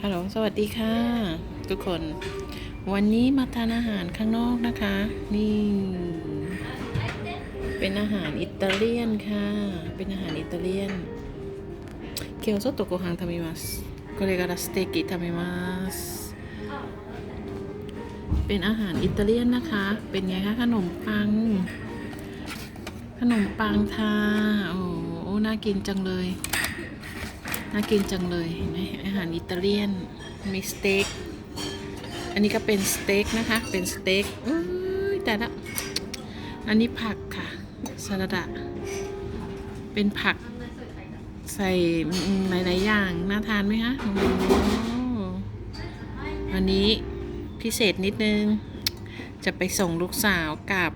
ฮัลโหล สวัสดีค่ะ ทุกคน วันนี้มาทานอาหารข้างนอกนะคะ นี่ เป็นอาหารอิตาเลียนค่ะ เป็นอาหารอิตาเลียน เกี๊ยวซอโตโกฮังทามิมัสโกเรกาสเต็กิทามิมัสเป็นอาหารอิตาเลียนนะคะ เป็นไงคะขนมปัง ขนมปังทาโอ้โอ้น่ากินจังเลย น่ากินจังเลยเห็นไหมอาหารอิตาเลียนมีสเต็กอันนี้ก็เป็นสเต็กนะคะ เป็นสเต็กอุ้ยแต่ละอันนี้ผักค่ะสลัดเป็นผักใส่หลายๆอย่างน่าทานไหมคะอันนี้พิเศษนิดนึง จะไปส่งลูกสาวกลับ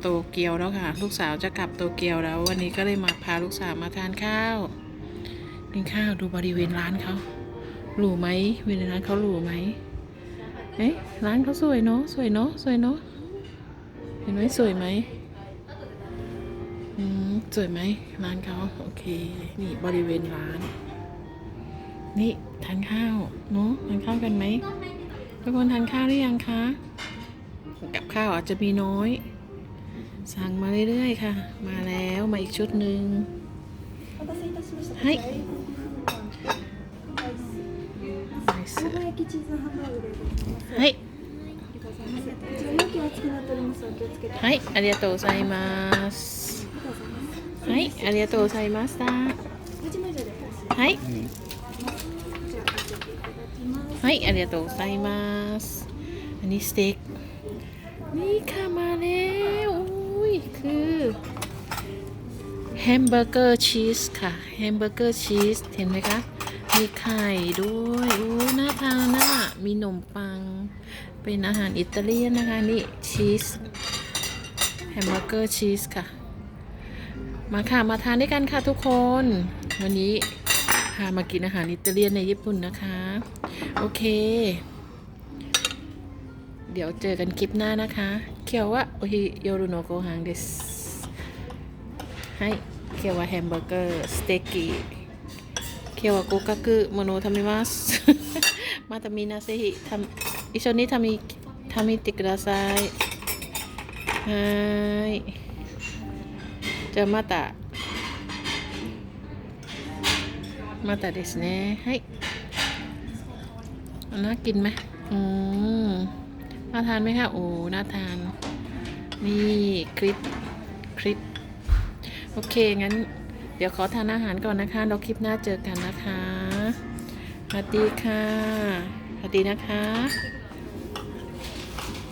โตเกียวแล้วค่ะ ลูกสาวจะกลับโตเกียวแล้ว วันนี้ก็เลยมาพาลูกสาวมาทานข้าว กินข้าวดูบริเวณร้านเขาหรูไหมบริเวณร้านเขาหรูไหมเอ๊ะร้านเขาสวยเนาะสวยเนาะสวยเนาะเห็นไหมสวยไหมอืมสวยไหมร้านเขาโอเค นี่บริเวณร้าน นี่ทานข้าวเนาะทานข้าวกันไหมทุกคนทานข้าวหรือยังคะกับข้าวอาจจะมีน้อย สั่งมาเรื่อยๆค่ะ มาแล้วมาอีกชุดหนึ่ง お待たせいたしました。はい。はい。はい、ありがとうございます。はい、ありがとうございました。はい。はい、ありがとうございます。何して。みかまれ、おいく。 ฮมเบอร์เกอร์ชีสค่ะแฮมเบอร์เกอร์ชีสเห็นไหมคะ มีไข่ด้วยโอ้น่าทานน่ะมีขนมปัง เป็นอาหารอิตาเลียนนะคะ นี่ชีสแฮมเบอร์เกอร์ชีสค่ะ มาค่ะ มาทานด้วยกันค่ะทุกคน วันนี้พามากินอาหารอิตาเลียนในญี่ปุ่นนะคะ โอเค เดี๋ยวเจอกันคลิปหน้านะคะ เคียววะโอฮิโยรุโนโกฮังเดสให้ เคียววะแฮมเบอร์เกอร์สเต็กกี้เคียววะโกกากุโมโนทามิมัส มาตามินาเซฮิทำอิชนี้ทามิทามิติくださいはいじゃあまたまたですねはいน่ากินไหมอืมน่าทานไหมคะ โอ้ น่าทาน นี่คลิป คลิป โอเค งั้น เดี๋ยวขอทานอาหารก่อนนะคะเราคลิปหน้าเจอกันนะคะสวัสดีค่ะสวัสดีนะคะ